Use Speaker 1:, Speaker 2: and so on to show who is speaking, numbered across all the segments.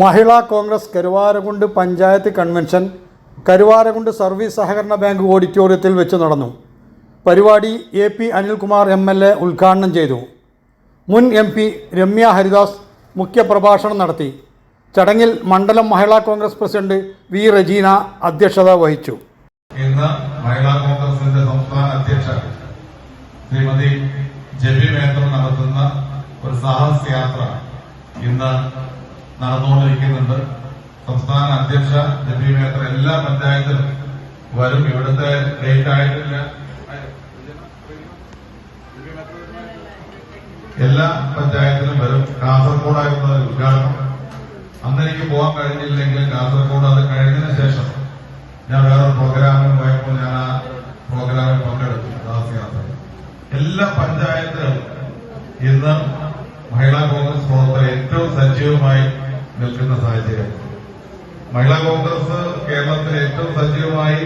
Speaker 1: മഹിളാ Congress Karuvarakundu panchayat convention Karuvarakundu service സഹകരണ bank ഓഡിറ്റോറിയത്തിൽ വെച്ച് നടന്നു. പരിപാടി A P Anilkumar M L A ഉദ്ഘാടനം ചെയ്തു. മുൻ എം പി രമ്യ ഹരിദാസ് മുഖ്യപ്രഭാഷണം നടത്തി. ചടങ്ങിൽ മണ്ഡലം മഹിളാ കോൺഗ്രസ് പ്രസിഡന്റ് വി റജീന അധ്യക്ഷത വഹിച്ചു.
Speaker 2: ഇന്ന് മഹിളാ കോൺഗ്രസിന്റെ സംസ്ഥാന അധ്യക്ഷ ശ്രീമതി ജബി മേത്തർ നടത്തുന്ന ഒരു സാഹസ യാത്ര ഇന്ന് നടന്നുകൊണ്ടിരിക്കുന്നുണ്ട്. സംസ്ഥാന അധ്യക്ഷ ജബി മേത്ര എല്ലാ പഞ്ചായത്തിലും വരും. ഇവിടുത്തെ ഡേറ്റ് ആയിട്ടില്ല. എല്ലാ പഞ്ചായത്തിലും വരും. കാസർഗോഡായിരുന്നു ഉദ്ഘാടനം. അന്ന് എനിക്ക് പോകാൻ കഴിഞ്ഞില്ലെങ്കിൽ കാസർഗോഡ് അത് കഴിഞ്ഞതിന് ശേഷം ഇന്ന് മഹിളാ കോൺഗ്രസ് പ്രവർത്തകർ ഏറ്റവും സജീവമായി നിൽക്കുന്ന സാഹചര്യം. മഹിളാ കോൺഗ്രസ് കേരളത്തിൽ ഏറ്റവും സജീവമായി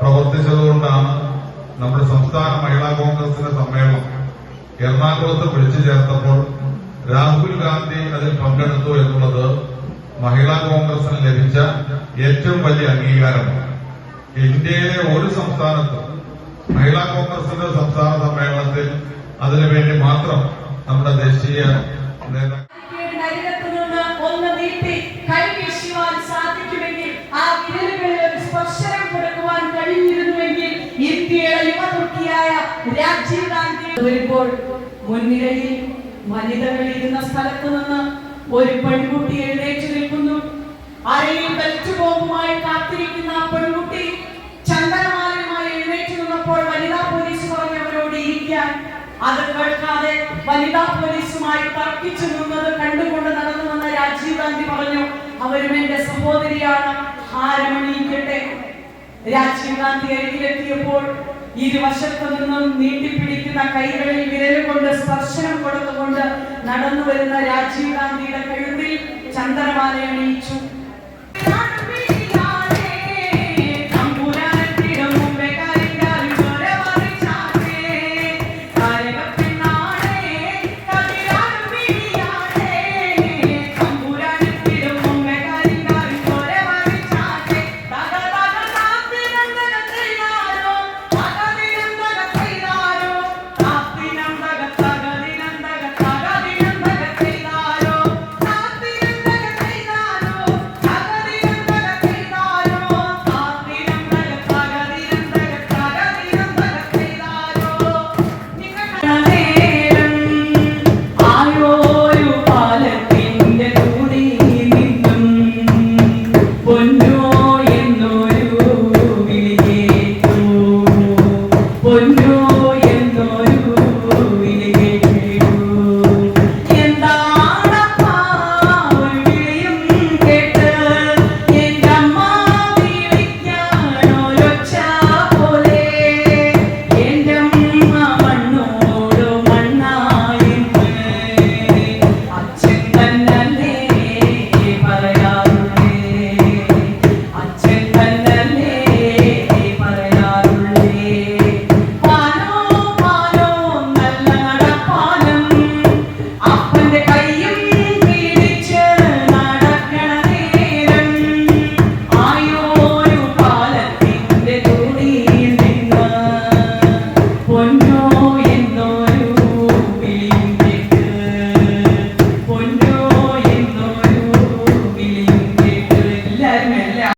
Speaker 2: പ്രവർത്തിച്ചതുകൊണ്ടാണ് നമ്മുടെ സംസ്ഥാന മഹിളാ കോൺഗ്രസിന്റെ സമ്മേളനം. എറണാകുളത്ത് വിളിച്ചു ചേർത്തപ്പോൾ രാഹുൽ ഗാന്ധി അതിൽ പങ്കെടുത്തു എന്നുള്ളത് മഹിളാ കോൺഗ്രസിന് ലഭിച്ച ഏറ്റവും വലിയ അംഗീകാരമാണ്. ഇന്ത്യയിലെ ഒരു സംസ്ഥാനത്തും മഹിളാ കോൺഗ്രസിന്റെ സംസ്ഥാന സമ്മേളനത്തിൽ അതിനുവേണ്ടി മാത്രം നമ്മുടെ ദേശീയ
Speaker 3: ഒന്ന് ആ വിരലുകളിൽ സ്പർശനം ഇന്ത്യയുടെ മുൻനിരയിൽ വനിതകൾ ഇരുന്ന സ്ഥലത്ത് നിന്ന് ഒരു പെൺകുട്ടി എഴുന്നേറ്റ് നിൽക്കുന്നു. അരയിൽ ബെൽറ്റ് പോകുമായി കാത്തിരിക്കുന്ന ആ പെൺകുട്ടി അത് കേൾക്കാതെ വനിതാ പോലീസുമായി തർക്കിച്ചു നിന്നത് കണ്ടുകൊണ്ട് നടന്നു വന്ന രാജീവ് ഗാന്ധി പറഞ്ഞു അവരും എന്റെ സഹോദരിയാണ് ഹാരമണിയിക്കട്ടെ രാജീവ് ഗാന്ധി അരികിലെത്തിയപ്പോൾ ഇരുവശത്തു നിന്നും നീട്ടിപ്പിടിക്കുന്ന കൈകളിൽ വിരലുകൊണ്ട് സ്പർശനം കൊടുത്തുകൊണ്ട് നടന്നു വരുന്ന രാജീവ് ഗാന്ധിയുടെ കഴുത്തിൽ ചന്ദ്രമാല അണിയിച്ചു.